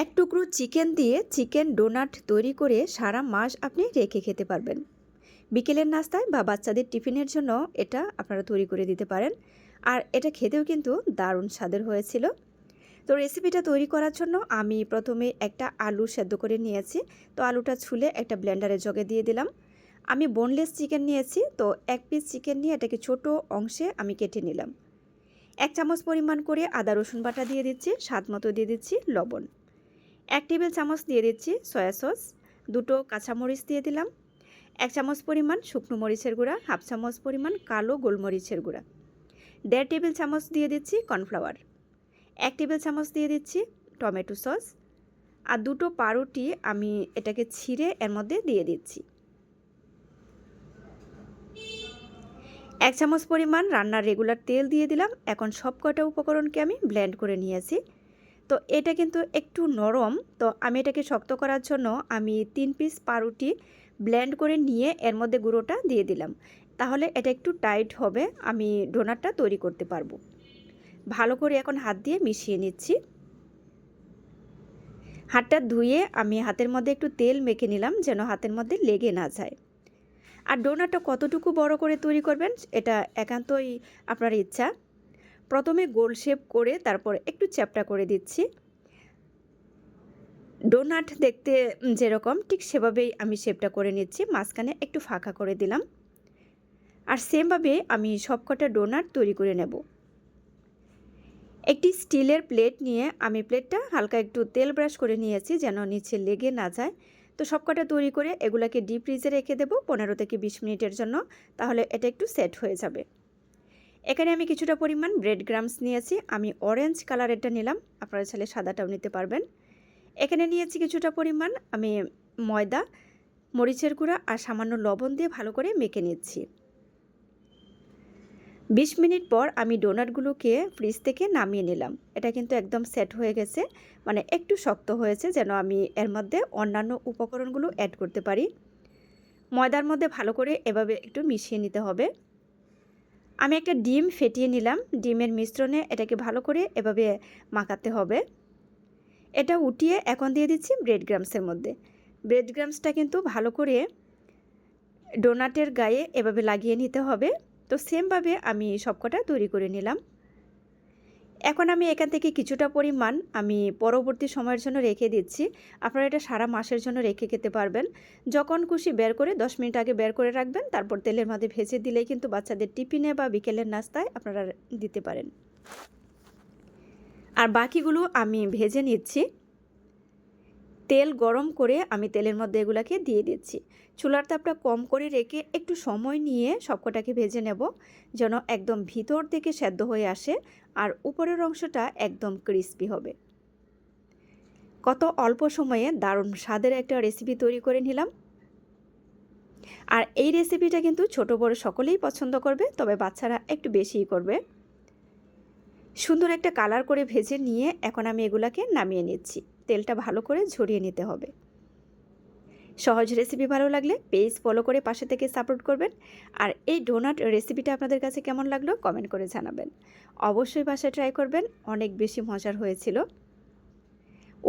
এক টুকরো চিকেন দিয়ে চিকেন ডোনাট তৈরি করে সারা মাস আপনি রেখে খেতে পারবেন। বিকেলের নাস্তায় বা বাচ্চাদের টিফিনের জন্য এটা আপনারা তৈরি করে দিতে পারেন। আর এটা খেতেও কিন্তু দারুণ স্বাদের হয়েছিল। তো রেসিপিটা তৈরি করার জন্য আমি প্রথমে একটা আলু সেদ্ধ করে নিয়েছি। তো আলুটা ছুলে একটা ব্লেন্ডারে জগে দিয়ে দিলাম। আমি বোনলেস চিকেন নিয়েছি। তো এক পিস চিকেন নিয়ে এটাকে ছোট অংশে আমি কেটে নিলাম। এক চামচ পরিমাণ করে আদা রসুন বাটা দিয়ে দিচ্ছি, স্বাদ মতো দিয়ে দিচ্ছি, লবণ। এক টেবিল চামচ দিয়ে দিচ্ছি সয়া সস, দুটো কাঁচামরিচ দিয়ে দিলাম, এক চামচ পরিমাণ শুকনো মরিচের গুঁড়া, হাফ চামচ পরিমাণ কালো গোলমরিচের গুঁড়া, দেড় টেবিল চামচ দিয়ে দিচ্ছি কর্নফ্লাওয়ার, এক টেবিল চামচ দিয়ে দিচ্ছি টমেটো সস আর দুটো পাউরুটি আমি এটাকে ছিঁড়ে এর মধ্যে দিয়ে দিচ্ছি। এক চামচ পরিমাণ রান্নার রেগুলার তেল দিয়ে দিলাম, এখন সব কটা উপকরণকে আমি ব্লেন্ড করে নিয়েছি। তো এটা কিন্তু একটু নরম। তো আমি এটাকে শক্ত করার জন্য আমি তিন পিস পাউরুটি ব্লেন্ড করে নিয়ে এর মধ্যে গুঁড়োটা দিয়ে দিলাম। তাহলে এটা একটু টাইট হবে, আমি ডোনাটটা তৈরি করতে পারব। ভালো করে এখন হাত দিয়ে মিশিয়ে নিচ্ছি। হাতটা ধুয়ে আমি হাতের মধ্যে একটু তেল মেখে নিলাম যেন হাতের মধ্যে লেগে না যায়। আর ডোনাটটা কতটুকু বড় করে তৈরি করবেন, এটা একান্তই আপনার ইচ্ছা। প্রথমে গোল শেপ করে তারপর একটু চ্যাপটা করে দিচ্ছি। ডোনাট দেখতে যেরকম, ঠিক সেভাবেই আমি শেপটা করে নিচ্ছি, মাঝখানে একটু ফাঁকা করে দিলাম। আর সেমভাবে আমি সবকটা ডোনাট তৈরি করে নেব। একটি স্টিলের প্লেট নিয়ে আমি প্লেটটা হালকা একটু তেল ব্রাশ করে নিয়েছি যেন নিচে লেগে না যায়। তো সবকটা তৈরি করে এগুলাকে ডিপ ফ্রিজে রেখে দেবো পনেরো থেকে বিশ মিনিটের জন্য, তাহলে এটা একটু সেট হয়ে যাবে। এখানে আমি কিছুটা পরিমাণ ব্রেড গ্রামস নিয়েছি। আমি অরেঞ্জ কালারেরটা নিলাম। আপনারা চাইলে সাদাটাও নিতে পারবেন। এখানে নিয়েছি কিছুটা পরিমাণ আমি ময়দা, মরিচের গুঁড়া আর সামান্য লবণ দিয়ে ভালো করে মেখে নিচ্ছি। বিশ মিনিট পর আমি ডোনাটগুলোকে ফ্রিজ থেকে নামিয়ে নিলাম। এটা কিন্তু একদম সেট হয়ে গেছে। মানে একটু শক্ত হয়েছে যেন আমি এর মধ্যে অন্যান্য উপকরণগুলো অ্যাড করতে পারি। ময়দার মধ্যে ভালো করে এভাবে একটু মিশিয়ে নিতে হবে। আমি একটা ডিম ফেটিয়ে নিলাম। ডিমের মিশ্রণে এটাকে ভালো করে এভাবে মাখাতে হবে। এটা উঠিয়ে এখন দিয়ে দিচ্ছি ব্রেড গ্রামসের মধ্যে। ব্রেড গ্রামসটা কিন্তু ভালো করে ডোনাটের গায়ে এভাবে লাগিয়ে নিতে হবে। তো সেমভাবে আমি সবকটা তৈরি করে নিলাম। এখন আমি এখান থেকে কিছুটা পরিমাণ আমি পরবর্তী সময়ের জন্য রেখে দিচ্ছি। আপনারা এটা সারা মাসের জন্য রেখে খেতে পারবেন। যখন খুশি বের করে দশ মিনিট আগে বের করে রাখবেন, তারপর তেলের মধ্যে ভেজে দিলেই কিন্তু বাচ্চাদের টিফিনে বা বিকেলের নাস্তায় আপনারা দিতে পারেন। আর বাকিগুলো আমি ভেজে নিচ্ছি। তেল গরম করে আমি তেলের মধ্যে এগুলাকে দিয়ে দিচ্ছি। চুলার তাপটা কম করে রেখে একটু সময় নিয়ে সবকটাকে ভেজে নেব, যেন একদম ভিতর থেকে সেদ্ধ হয়ে আসে আর উপরের অংশটা একদম ক্রিস্পি হবে। কত অল্প সময়ে দারুণ স্বাদের একটা রেসিপি তৈরি করে নিলাম। আর এই রেসিপিটা কিন্তু ছোট বড় সকলেই পছন্দ করবে, তবে বাচ্চারা একটু বেশিই করবে। সুন্দর একটা কালার করে ভেজে নিয়ে এখন আমি এগুলাকে নামিয়ে নিচ্ছি। তেলটা ভালো করে ঝরিয়ে নিতে হবে। সহজ রেসিপি ভালো লাগলে পেজ ফলো করে পাশে থেকে সাপোর্ট করবেন। আর এই ডোনাট রেসিপিটা আপনাদের কাছে কেমন লাগল কমেন্ট করে জানাবেন। অবশ্যই বাসায় ট্রাই করবেন, অনেক বেশি মজার হয়েছিল।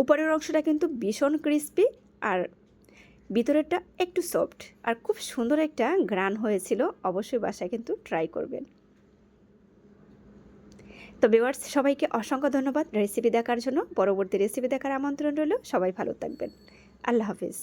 উপরের অংশটা কিন্তু ভীষণ ক্রিস্পি আর ভিতরেরটা একটু সফট আর খুব সুন্দর একটা গ্রান হয়েছিল, অবশ্যই বাসায় কিন্তু ট্রাই করবেন। তো ভিউয়ার্স সবাইকে অসংখ্য ধন্যবাদ। রেসিপি দেখার জন্য পরবর্তী রেসিপি দেখার আমন্ত্রণ রইল। সবাই ভালো থাকবেন। আল্লাহ হাফিজ।